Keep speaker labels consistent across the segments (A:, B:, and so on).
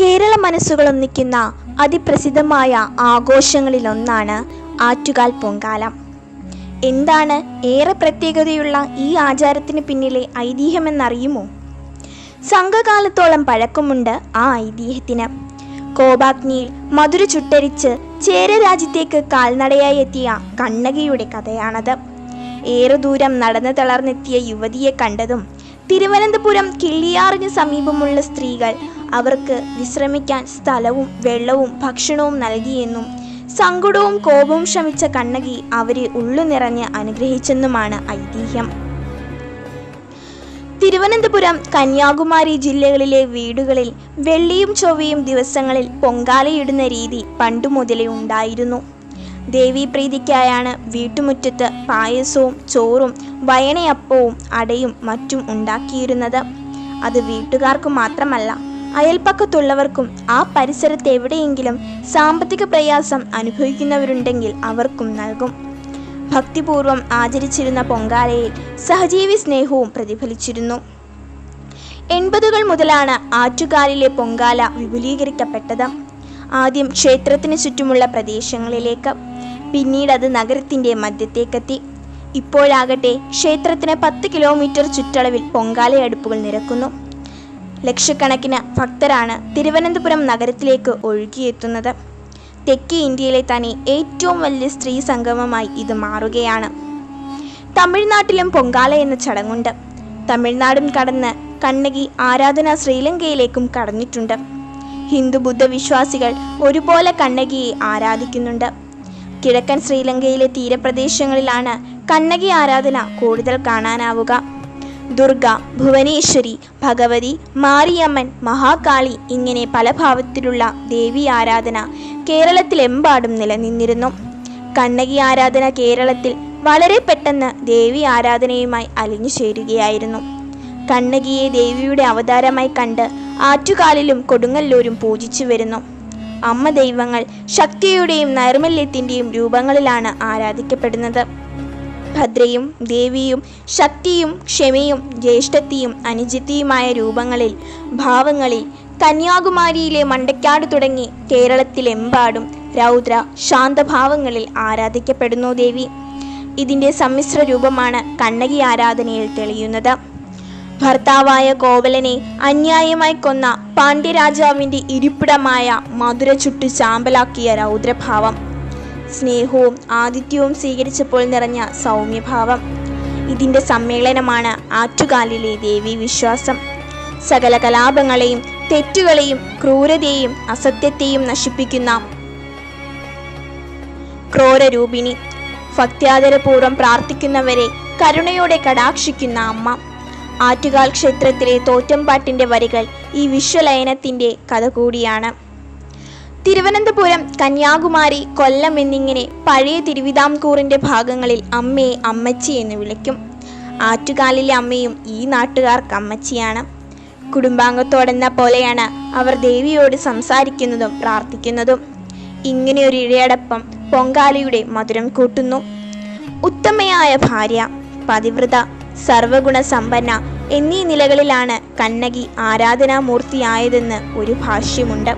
A: കേരള മനസ്സുകൾ ഒന്നിക്കുന്ന അതിപ്രസിദ്ധമായ ആഘോഷങ്ങളിലൊന്നാണ് ആറ്റുകാൽ പൊങ്കാലം. എന്താണ് ഏറെ പ്രത്യേകതയുള്ള ഈ ആചാരത്തിന് പിന്നിലെ ഐതിഹ്യമെന്നറിയുമോ? സംഘകാലത്തോളം പഴക്കമുണ്ട് ആ ഐതിഹ്യത്തിന്. കോപാഗ്നിയിൽ മധുര ചുട്ടരിച്ച് ചേര രാജ്യത്തേക്ക് കാൽനടയായി എത്തിയ കണ്ണകിയുടെ കഥയാണത്. ഏറെ ദൂരം നടന്നു തളർന്നെത്തിയ യുവതിയെ കണ്ടതും തിരുവനന്തപുരം കിള്ളിയാറിന് സമീപമുള്ള സ്ത്രീകൾ അവർക്ക് വിശ്രമിക്കാൻ സ്ഥലവും വെള്ളവും ഭക്ഷണവും നൽകിയെന്നും സങ്കടവും കോപവും ശമിച്ച കണ്ണകി അവരെ ഉള്ളു നിറഞ്ഞ് അനുഗ്രഹിച്ചെന്നുമാണ് ഐതിഹ്യം. തിരുവനന്തപുരം കന്യാകുമാരി ജില്ലകളിലെ വീടുകളിൽ വെള്ളിയും ചൊവ്വയും ദിവസങ്ങളിൽ പൊങ്കാലയിടുന്ന രീതി പണ്ടു മുതലേ ഉണ്ടായിരുന്നു. ദേവീപ്രീതിക്കായാണ് വീട്ടുമുറ്റത്ത് പായസവും ചോറും വയണയപ്പവും അടയും മറ്റും ഉണ്ടാക്കിയിരുന്നത്. അത് വീട്ടുകാർക്ക് മാത്രമല്ല അയൽപ്പക്കത്തുള്ളവർക്കും ആ പരിസരത്ത് എവിടെയെങ്കിലും സാമ്പത്തിക പ്രയാസം അനുഭവിക്കുന്നവരുണ്ടെങ്കിൽ അവർക്കും നൽകും. ഭക്തിപൂർവം ആചരിച്ചിരുന്ന പൊങ്കാലയിൽ സഹജീവി സ്നേഹവും പ്രതിഫലിച്ചിരുന്നു. എൺപതുകൾ മുതലാണ് ആറ്റുകാലിലെ പൊങ്കാല വിപുലീകരിക്കപ്പെട്ടത്. ആദ്യം ക്ഷേത്രത്തിന് ചുറ്റുമുള്ള പ്രദേശങ്ങളിലേക്ക് പിന്നീട് അത് നഗരത്തിന്റെ മധ്യത്തേക്കെത്തി. ഇപ്പോഴാകട്ടെ ക്ഷേത്രത്തിന് പത്ത് കിലോമീറ്റർ ചുറ്റളവിൽ പൊങ്കാലയടുപ്പുകൾ നിരക്കുന്നു. ലക്ഷക്കണക്കിന് ഭക്തരാണ് തിരുവനന്തപുരം നഗരത്തിലേക്ക് ഒഴുകിയെത്തുന്നത്. തെക്കേ ഇന്ത്യയിലെ തന്നെ ഏറ്റവും വലിയ സ്ത്രീ സംഗമമായി ഇത് മാറുകയാണ്. തമിഴ്നാട്ടിലും പൊങ്കാല എന്ന ചടങ്ങുണ്ട്. തമിഴ്നാടും കടന്ന് കണ്ണകി ആരാധന ശ്രീലങ്കയിലേക്കും കടന്നിട്ടുണ്ട്. ഹിന്ദു ബുദ്ധ വിശ്വാസികൾ ഒരുപോലെ കണ്ണകിയെ ആരാധിക്കുന്നുണ്ട്. കിഴക്കൻ ശ്രീലങ്കയിലെ തീരപ്രദേശങ്ങളിലാണ് കണ്ണകി ആരാധന കൂടുതൽ കാണാനാവുക. ദുർഗ ഭുവനേശ്വരി ഭഗവതി മാരിയമ്മൻ മഹാകാളി ഇങ്ങനെ പല ഭാവത്തിലുള്ള ദേവി ആരാധന കേരളത്തിലെമ്പാടും നിലനിന്നിരുന്നു. കണ്ണകി ആരാധന കേരളത്തിൽ വളരെ പെട്ടെന്ന് ദേവി ആരാധനയുമായി അലിഞ്ഞു ചേരുകയായിരുന്നു. കണ്ണകിയെ ദേവിയുടെ അവതാരമായി കണ്ട് ആറ്റുകാലിലും കൊടുങ്ങല്ലൂരും പൂജിച്ചു വരുന്നു. അമ്മ ദൈവങ്ങൾ ശക്തിയുടെയും നൈർമല്യത്തിന്റെയും രൂപങ്ങളിലാണ് ആരാധിക്കപ്പെടുന്നത്. ഭദ്രയും ദേവിയും ശക്തിയും ക്ഷമയും ജ്യേഷ്ഠത്തിയും അനുജിത്തിയുമായ രൂപങ്ങളിൽ ഭാവങ്ങളിൽ കന്യാകുമാരിയിലെ മണ്ടക്കാട് തുടങ്ങി കേരളത്തിലെമ്പാടും രൗദ്ര ശാന്തഭാവങ്ങളിൽ ആരാധിക്കപ്പെടുന്നു ദേവി. ഇതിന്റെ സമ്മിശ്ര രൂപമാണ് കണ്ണകി ആരാധനയിൽ തെളിയുന്നത്. ഭർത്താവായ കോവലനെ അന്യായമായി കൊന്ന പാണ്ഡ്യരാജാവിന്റെ ഇരിപ്പിടമായ മധുര ചുട്ടു ചാമ്പലാക്കിയ രൗദ്രഭാവം. സ്നേഹവും ആതിഥ്യവും സ്വീകരിച്ചപ്പോൾ നിറഞ്ഞ സൗമ്യഭാവം. ഇതിന്റെ സമ്മേളനമാണ് ആറ്റുകാലിലെ ദേവി വിശ്വാസം. സകല കലാപങ്ങളെയും തെറ്റുകളെയും ക്രൂരതയെയും അസത്യത്തെയും നശിപ്പിക്കുന്ന ക്രൂരരൂപിണി. ഭക്ത്യാദരപൂർവം പ്രാർത്ഥിക്കുന്നവരെ കരുണയോടെ കടാക്ഷിക്കുന്ന അമ്മ. ആറ്റുകാൽ ക്ഷേത്രത്തിലെ തോറ്റംപാട്ടിന്റെ വരികൾ ഈ വിശ്വലയനത്തിന്റെ കഥ കൂടിയാണ്. തിരുവനന്തപുരം കന്യാകുമാരി കൊല്ലം എന്നിങ്ങനെ പഴയ തിരുവിതാംകൂറിന്റെ ഭാഗങ്ങളിൽ അമ്മയെ അമ്മച്ചി എന്ന് വിളിക്കും. ആറ്റുകാലിലെ അമ്മയും ഈ നാട്ടുകാർക്ക് അമ്മച്ചിയാണ്. കുടുംബാംഗത്തോടെന്ന പോലെയാണ് അവർ ദേവിയോട് സംസാരിക്കുന്നതും പ്രാർത്ഥിക്കുന്നതും. ഇങ്ങനെയൊരു ഇഴയടപ്പം പൊങ്കാലിയുടെ മധുരം കൂട്ടുന്നു. ഉത്തമയായ ഭാര്യ പതിവ്രത സർവഗുണസമ്പന്ന എന്നീ നിലകളിലാണ് കണ്ണകി ആരാധനാമൂർത്തിയായതെന്ന് ഒരു ഭാഷ്യമുണ്ട്.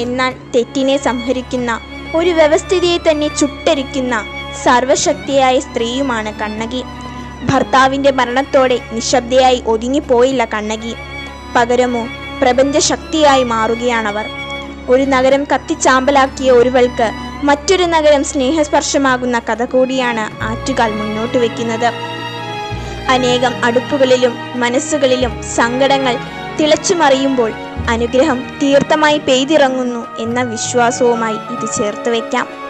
A: എന്നാൽ തെറ്റിനെ സംഹരിക്കുന്ന ഒരു വ്യവസ്ഥിതിയെ തന്നെ ചുട്ടരിക്കുന്ന സർവശക്തിയായ സ്ത്രീയുമാണ് കണ്ണകി. ഭർത്താവിന്റെ മരണത്തോടെ നിശബ്ദയായി ഒതുങ്ങിപ്പോയില്ല കണ്ണകി. പകരമോ പ്രപഞ്ചശക്തിയായി മാറുകയാണവർ. ഒരു നഗരം കത്തിച്ചാമ്പലാക്കിയ ഒരുവൾക്ക് മറ്റൊരു നഗരം സ്നേഹസ്പർശമാകുന്ന കഥ കൂടിയാണ് ആറ്റുകാൽ മുന്നോട്ട് വെക്കുന്നത്. അനേകം അടുപ്പുകളിലും മനസ്സുകളിലും സങ്കടങ്ങൾ തിളച്ചുമറിയുമ്പോൾ അനുഗ്രഹം തീർത്ഥമായി പെയ്തിറങ്ങുന്നു എന്ന വിശ്വാസവുമായി ഇത് ചേർത്ത് വയ്ക്കാം